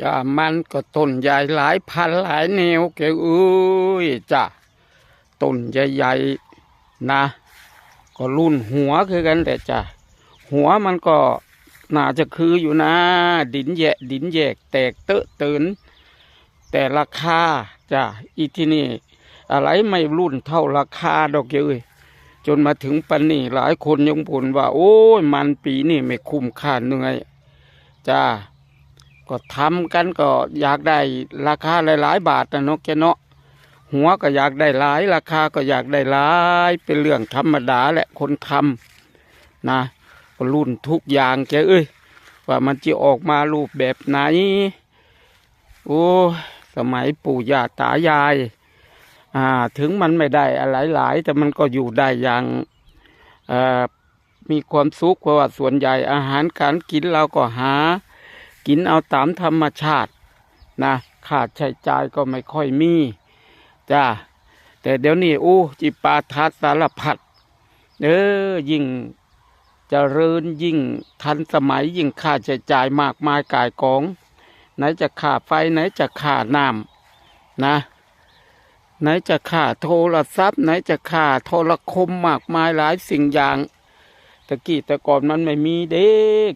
จ้ามันก็ต้นใหญ่หลายพันหลายแนวแกเอ้ยจ้าต้นใหญ่ๆนะ ก็รุ่นหัวคือกันแต่จ้าหัวมันก็น่าจะคืออยู่นะ ดินแยะดินแยกแตกเตอะเตินแต่ราคาจ้าอีที่นี่อะไรไม่รุ่นเท่าราคาดอกเอ้ยจนมาถึงปันนี้หลายคนยังบ่นว่า โอ้ยมันปีนี้ไม่คุ้มค่าเหนื่อยจ้า ก็ทำกันก็อยากได้ราคาหลายๆ บาทนะเนาะแกเนาะหัวก็อยากได้หลาย ราคาก็อยากได้หลาย เป็นเรื่องธรรมดาแหละคนทำนะก็รุ่นทุกอย่างแกเอ้ยว่ามันจะออกมารูปแบบไหน โอ้สมัยปู่ย่าตายาย อ่า ถึงมันไม่ได้อะไรหลาย แต่มันก็อยู่ได้อย่างอ่มีความสุขเพราะว่าส่วนใหญ่อาหารการกินเราก็หา กินเอาตามธรรมชาตินะขาดใช้จ่ายก็ไม่ค่อยมีจ้าแต่เดี๋ยวนี้อู้จิปาทัศสารพัดเออยิ่งเจริญยิ่งทันสมัยยิ่งค่าใช้จ่ายมากมายกายกอง ไหนจะค่าไฟไหนจะค่าน้ำนะ ไหนจะค่าโทรศัพท์ ไหนจะค่าโทรคมมากมายหลายสิ่งอย่างตะกี้แต่ก่อนมันไม่มีเด้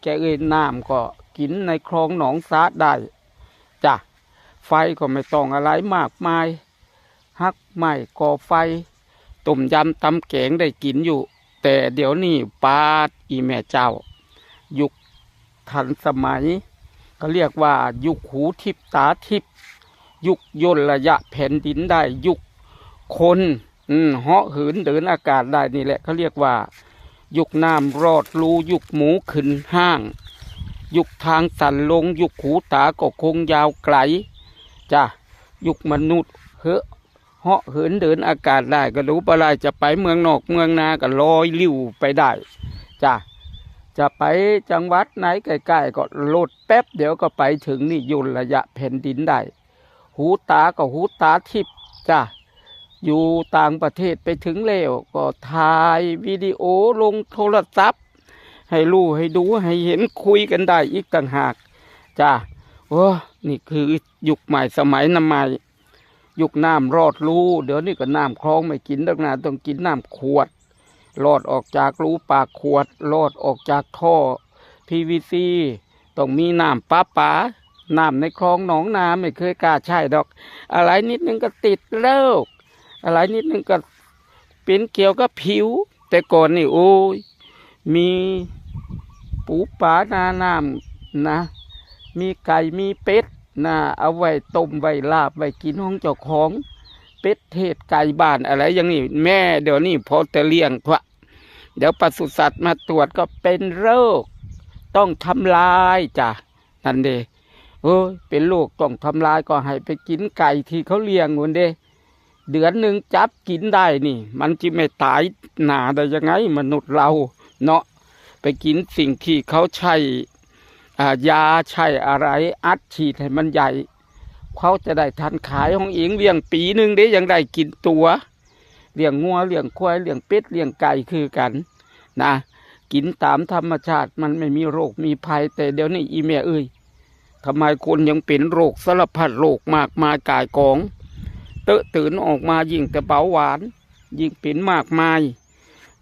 แกเอ้ยน้ำก็ กินในคลองหนองสาได้จ้ะไฟก็ไม่ต้องอะไรมากมาย ฮักไม้ก่อไฟต้มยำตำแกงได้กินอยู่ แต่เดี๋ยวนี้ปาดอีแม่เจ้า ยุคทันสมัยก็เรียกว่ายุคหูทิพตาทิพยุคย่นระยะแผ่นดินได้ยุคคนเหาะหินเดินอากาศได้นี่แหละเขาเรียกว่า ยุคน้ำรอดรูยุคหมูขึ้นห้าง ยุคทางสั่นลง ยุคหูตาก็คงยาวไกลจ้ะยุคมนุษย์เหอะเหาะเหินเดินอากาศได้ก็รู้ปะไรจะไปเมืองนอกเมืองนาก็ลอยลิ้วไปได้จ้ะจะไปจังหวัดไหนใกล้ๆก็โลดแป๊บเดี๋ยวก็ไปถึงนี่ยุนระยะแผ่นดินได้หูตาก็หูตาทิพย์จ้ะอยู่ต่างประเทศไปถึงแล้วก็ถ่ายวิดีโอลงโทรศัพท์ ให้รู้ให้ดูให้เห็นคุยกันได้อีกต่างหากจ้าโอ้นี่คือยุคใหม่สมัยน้ำใหม่ยุคน้ำรอดรูเดี๋ยวนี้ก็น้ำคลองไม่กินดักนาต้องกินน้ำขวดรอดออกจากรูปากขวดรอดออกจากท่อ PVC ต้องมีน้ำป้าป๋าน้ำในคลองหนองนาไม่เคยกล้าใช่ดอก อะไรนิดนึงก็ติดโรคอะไรนิดนึงก็เป็นเกี่ยวกับผิว แต่ก่อนนี่โอ้ยมี ปูปลานาน้ำนะ มีไก่มีเป็ดนะเอาไว้ต้มไว้ลาบไว้กินห้องเจ้าของ เป็ดเทศไก่บ้านอะไรอย่างนี้แม่เดี๋ยวนี้พอจะเลี้ยงพระเดี๋ยวปศุสัตว์มาตรวจก็เป็นโรค ต้องทำลายจ้ะนั่นเดเอ้ยเป็นโรคต้องทำลายก็ให้ไปกินไก่ที่เขาเลี้ยงคนเดเดือนหนึ่งจับกินได้นี่ มันจะไม่ตายหนาได้ยังไงมนุษย์เราเนาะ ไปกินสิ่งที่เขาใช้ยาใช้อะไร อัดฉีดให้มันใหญ่ เขาจะได้ทันขายของเองเลี้ยงปีหนึ่งได้ยังได้กินตัวเลี้ยงงัวเลี้ยงควายเลี้ยงเป็ดเลี้ยงไก่คือกัน นะ กินตามธรรมชาติมันไม่มีโรคมีภัย แต่เดี๋ยวนี้อีเมียเอ้ยทำไมคนยังเป็นโรคสารพัดโรคมากมายกายกองเตอะตื่นออกมายิ่งแต่เบาหวาน ยิ่งเป็นมากมาย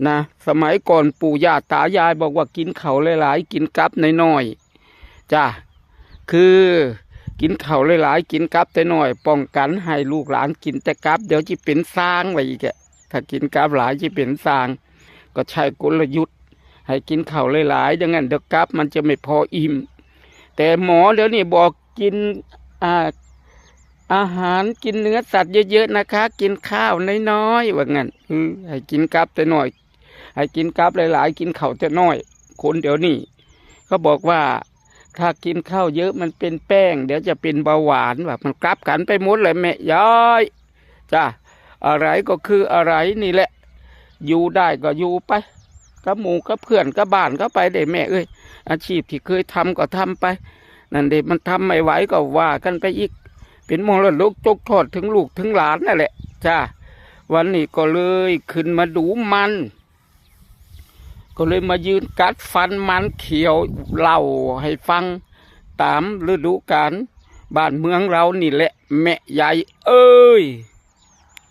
นะสมัยก่อนปู่ย่าตายายบอกว่ากินเขาหลายๆ กินกับน้อยๆจ้ะคือกินเขาหลายๆ กินกับแต่น้อย ป้องกันให้ลูกหลานกินแต่กับ เดี๋ยวจะเป็นสร้างไว้อีกอะถ้ากินกับหลายจะเป็นสร้าง ก็ใช้กลยุทธ์ ให้กินเข้าหลายๆดังนั้นเดี๋ยวกับมันจะไม่พออิ่ม แต่หมอเดี๋ยวนี้บอกกินอ่าอาหารกินเนื้อสัตว์เยอะๆนะคะ กินข้าวน้อยๆว่างั้นเอให้กินกับแต่น้อย ให้กินกับหลาย ๆ กินข้าวแต่น้อยคนเดี๋ยวนี้เขาบอกว่าถ้ากินข้าวเยอะมันเป็นแป้ง เดี๋ยวจะเป็นเบาหวานว่ามันกลับกันไปหมดเลยแม่ย้อยจ้าอะไรก็คืออะไรนี่แหละ อยู่ได้ก็อยู่ไปกับหมูกับเพื่อนกับบ้านก็ไปเด้แม่เอ้ยอาชีพที่เคยทำก็ทำไป นั่นเด็มันทำไม่ไหวก็ว่ากันไปอีก เป็นมรดกจกทอดถึงลูกถึงหลานนั่นแหละจ้าวันนี้ก็เลยขึ้นมาดูมัน ก็เลยมายืนกัดฟันมันเขียวเล่าให้ฟังตามฤดูกาลบ้านเมืองเรานี่แหละ แม่ใหญ่เอ้ย